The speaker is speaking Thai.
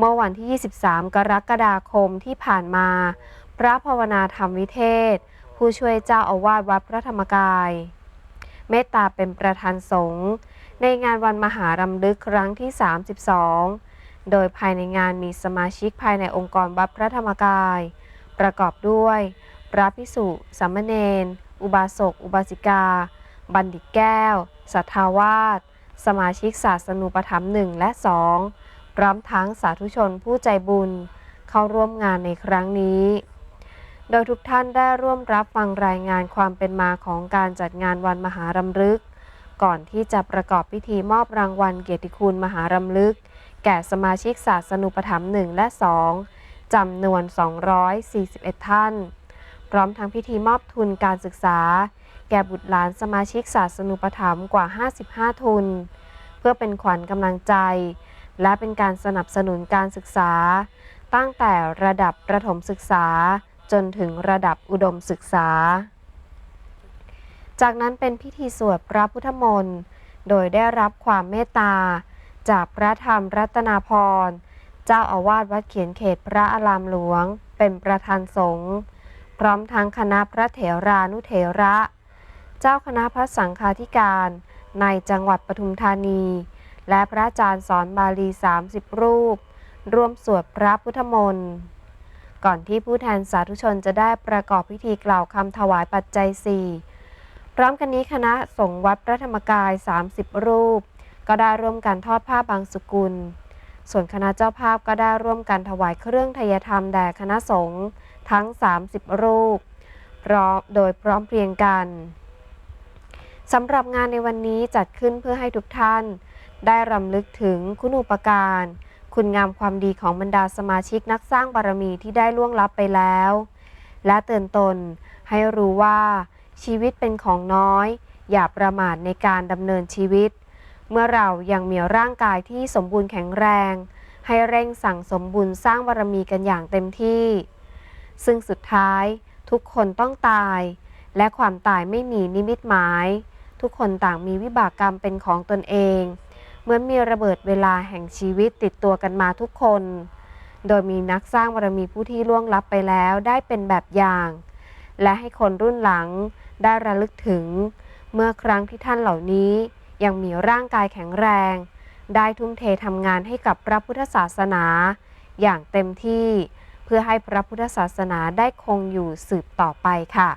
เมื่อวันที่ 23 กรกฎาคมที่ผ่านมา พระภาวนาธรรมวิเทศ ผู้ช่วยเจ้าอาวาสวัดพระธรรมกาย เมตตาเป็นประธานสงฆ์ในงานวันมหารำลึกครั้งที่ 32 โดยภายในงานมีสมาชิกภายในองค์กรวัดพระธรรมกาย ประกอบด้วย พระพิสุสามเณร อุบาสก อุบาสิกา บัณฑิตแก้ว สัทธาวาส สมาชิกศาสนูปถัมภ์หนึ่งและสอง พร้อมทั้งสาธุชนผู้ใจบุญเข้าร่วมงานในครั้งนี้ โดยทุกท่านได้ร่วมรับฟังรายงานความเป็นมาของการจัดงานวันมหารำลึก ก่อนที่จะประกอบพิธีมอบรางวัลเกียรติคุณมหารำลึก แก่สมาชิกศาสนูปถัมภ์หนึ่งและสองจำนวน 241 ท่าน พร้อมทั้งพิธีมอบทุนการศึกษา แก่บุตรหลานสมาชิกศาสนูปถัมภ์กว่า 55 ทุน เพื่อเป็นขวัญกำลังใจ และเป็นการสนับสนุนการศึกษา ตั้งแต่ระดับประถมศึกษา จนถึงระดับอุดมศึกษา จากนั้นเป็นพิธีสวดพระพุทธมนต์ โดยได้รับความเมตตา จากพระธรรมรัตนาพร เจ้าอาวาสวัดเขียนเขตพระอารามหลวง เป็นประธานสงฆ์พร้อมทั้งคณะพระเถรานุเถระ เจ้าคณะพระสังฆาธิการ ในจังหวัดปทุมธานี และพระอาจารย์สอนบาลี 30 รูป ร่วมสวดพระพุทธมนต์ก่อนที่ผู้แทนสาธุชนจะได้ประกอบพิธีกล่าวคำถวายปัจจัย 4 พร้อมกันนี้คณะสงฆ์วัดพระธรรมกาย 30 รูป ก็ได้ร่วมกันทอดผ้าบางสุกุล ส่วนคณะเจ้าภาพก็ได้ร่วมกันถวายเครื่องทยธรรมแด่คณะสงฆ์ทั้ง 30 รูปพร้อมโดยพร้อมเพรียงกันสำหรับงานในวันนี้จัดขึ้นเพื่อให้ทุกท่าน ได้รำลึกถึงคุณูปการ คุณงามความดีของบรรดาสมาชิกนักสร้างบารมีที่ได้ล่วงลับไปแล้ว และเตือนตนให้รู้ว่าชีวิตเป็นของน้อย อย่าประมาทในการดำเนินชีวิต เมื่อเรายังมีร่างกายที่สมบูรณ์แข็งแรง ให้เร่งสั่งสมบุญสร้างบารมีกันอย่างเต็มที่ ซึ่งสุดท้ายทุกคนต้องตาย และความตายไม่มีนิมิตหมาย ทุกคนต่างมีวิบากกรรมเป็นของตนเอง เหมือนมีระเบิดเวลาแห่งชีวิตติดตัวกันมาทุกคน โดยมีนักสร้างบารมีผู้ที่ล่วงลับไปแล้วได้เป็นแบบอย่าง และให้คนรุ่นหลังได้ระลึกถึง เมื่อครั้งที่ท่านเหล่านี้ยังมีร่างกายแข็งแรง ได้ทุ่มเททำงานให้กับพระพุทธศาสนา อย่างเต็มที่เพื่อให้พระพุทธศาสนาได้คงอยู่สืบต่อไปค่ะ